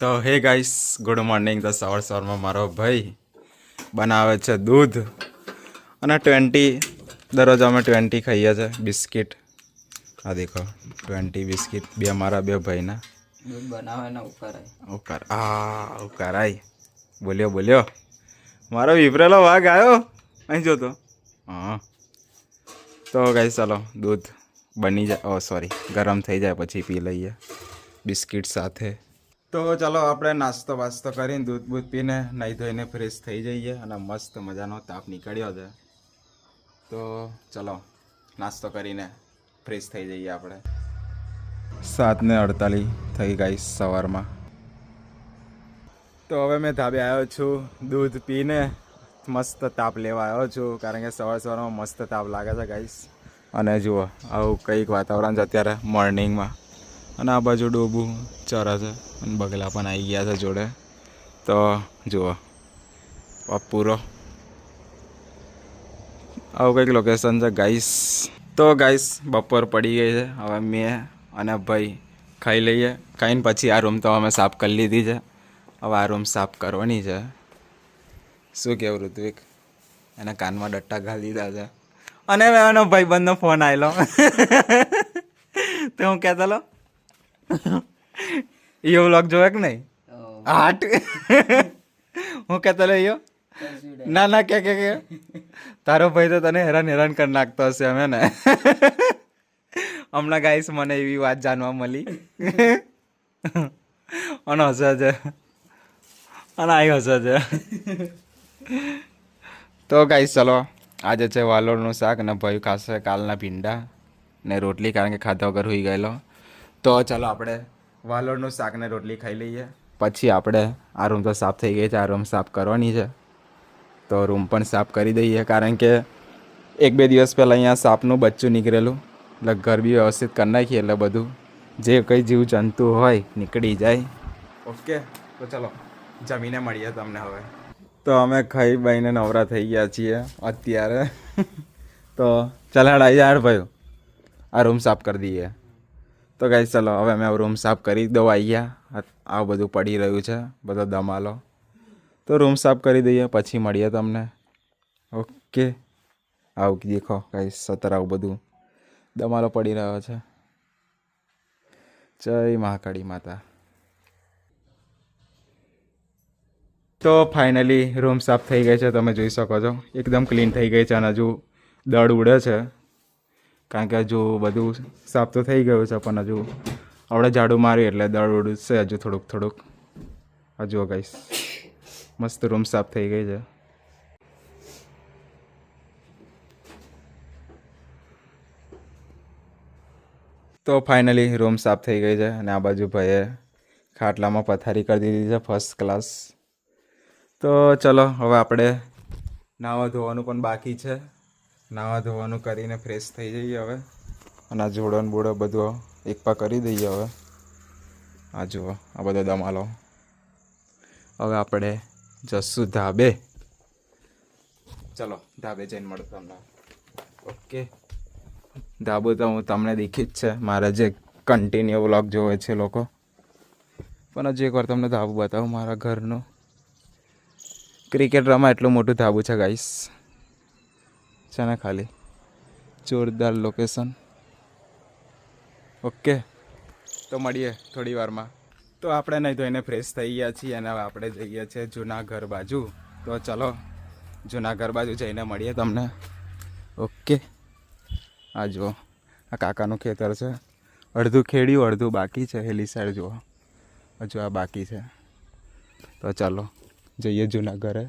તો હે guys good morning તો સવાર સવારમાં મારો ભાઈ બનાવે છે દૂધ. અને ટ્વેન્ટી દરરોજ અમે ટ્વેન્ટી ખાઈએ છીએ બિસ્કિટ. આ દેખો ટ્વેન્ટી બિસ્કિટ બે મારા બે ભાઈના. ઉકાર આ ઉકારાય બોલ્યો બોલ્યો. મારો વિપરેલો વાઘ આવ્યો અહીં જોતો હા. તો ગાઈસ ચાલો દૂધ બની જાય. ઓ સોરી ગરમ થઈ જાય પછી પી લઈએ. બિસ્કિટ સાથે. તો ચાલો આપણે નાસ્તો વાસ્તો કરીને દૂધ બૂધ પીને નાહી ધોઈને ફ્રેશ થઈ જઈએ અને મસ્ત મજાનો તાપ નીકળ્યો છે. તો ચલો નાસ્તો કરીને ફ્રેશ થઈ જઈએ આપણે. સાતને અડતાલીસ થઈ ગઈ સવારમાં. તો હવે મેં ધાબે આવ્યો છું, દૂધ પીને મસ્ત તાપ લેવા આવ્યો છું, કારણ કે સવાર સવારમાં મસ્ત તાપ લાગે છે ગાઈસ અને જુઓ, આવું કંઈક વાતાવરણ છે અત્યારે મોર્નિંગમાં અને આ બાજુ ડોબું ચરે છે અને બગલા પણ આવી ગયા છે જોડે. તો જુઓ પૂરો આવું કંઈક લોકેશન છે ગાઈસ તો ગાઈસ બપોર પડી ગઈ છે. હવે મેં અને ભાઈ ખાઈ લઈએ. ખાઈને પછી આ રૂમ તો અમે સાફ કરી લીધી છે. હવે આ રૂમ સાફ કરવાની છે. શું કહેવું ઋત્વિક? એના કાનમાં ડટ્ટા ઘાલી દીધા છે. અને મેં એનો ભાઈબંધનો ફોન આવેલો તો હું કહેતો લો ઈયો વ્લોગ જોવે કે નહીં? હાટ. હું કહેતો લે ઈયો ના ના કે કે કે. તારો ભાઈ તો તને હેરાન હેરાન કરી નાખતો હશે અમે ને. હમણાં ગાઈસ મને એવી વાત જાણવા મળી. અને હસે છે અને આવી હસે છે તો ગાઈસ ચલો આજે છે વાલોળનું શાક ને ભાઈ ખાશે કાલના ભીંડા ને રોટલી કારણ કે ખાધા વગર હોઈ ગયેલો. તો ચાલો આપણે વાલોડનું શાક ને રોટલી ખાઈ લઈએ. પછી આપણે આ રૂમ તો સાફ થઈ ગઈ છે, આ રૂમ સાફ કરવાની છે. તો રૂમ પણ સાફ કરી દઈએ, કારણ કે એક બે દિવસ પહેલાં અહીંયા સાપનું બચ્ચું નીકળેલું. એટલે ઘર બી વ્યવસ્થિત કરી નાખીએ એટલે બધું જે કંઈ જીવ જંતુ હોય નીકળી જાય. ઓકે, તો ચાલો, જમીને મળીએ તમને હવે. તો અમે ખાઈ બાઈને નવરા થઈ ગયા છીએ અત્યારે. તો ચાલ આવી યાર ભાઈ. આ રૂમ સાફ કરી દઈએ. તો ગાઈ ચલો, હવે અમે રૂમ સાફ કરી દો આવ્યા આ બધું પડી રહ્યું છે, બધો દમાલો તો રૂમ સાફ કરી દઈએ, પછી મળીએ તમને. ઓકે આવું દેખો ગાઈ સતર આવું બધું. દમાલો પડી રહ્યો છે. જય મહાકાળી માતા. તો ફાઇનલી રૂમ સાફ થઈ ગઈ છે, તમે જોઈ શકો છો. એકદમ ક્લીન થઈ ગઈ છે અને હજુ દળ ઉડે છે. કારણ કે હજુ બધું સાફ તો થઈ ગયું છે, પણ હજુ આપણે ઝાડુ માર્યું એટલે દળ ઉડશે હજુ થોડુંક થોડુંક. હજુ ગાઈશ મસ્ત રૂમ સાફ થઈ ગઈ છે. તો ફાઇનલી રૂમ સાફ થઈ ગઈ છે અને આ બાજુ ભાઈએ ખાટલામાં પથારી કરી દીધી છે ફર્સ્ટ ક્લાસ તો ચલો, હવે આપણે નાવા ધોવાનું પણ બાકી છે. નાવા ધોવાનું કરીને ફ્રેશ થઈ જઈએ હવે. અને આ જોડણ બોડો બધું એકપા કરી દઈએ હવે. આ જુઓ, આ બધો દમાલો. હવે આપણે જશું ધાબે. ચલો, ધાબે જઈને મળું તમને. ઓકે. ધાબુ તો હું તમને દેખી જ છે. મારા જે કન્ટિન્યુ વ્લોગ જોવે છે લોકો. પણ હજુ એકવાર તમને ધાબુ બતાવું મારા ઘરનું. ક્રિકેટ રમા એટલું મોટું ધાબુ છે ગાઈસ ને ખાલી. જોરદાર લોકેશન ઓકે તો મળીએ થોડી વારમાં. તો આપણે નહીં તો એને ફ્રેશ થઈ ગયા છીએ અને હવે આપણે જઈએ છીએ જૂના ઘર બાજુ. તો ચલો જૂના ઘર બાજુ જઈને મળીએ તમને. ઓકે આ જુઓ આ કાકાનું ખેતર છે. અડધું ખેડ્યું અડધું બાકી છે. હેલી સાઈડ જુઓ. હજુ આ બાકી છે. તો ચાલો જઈએ જૂના ઘરે.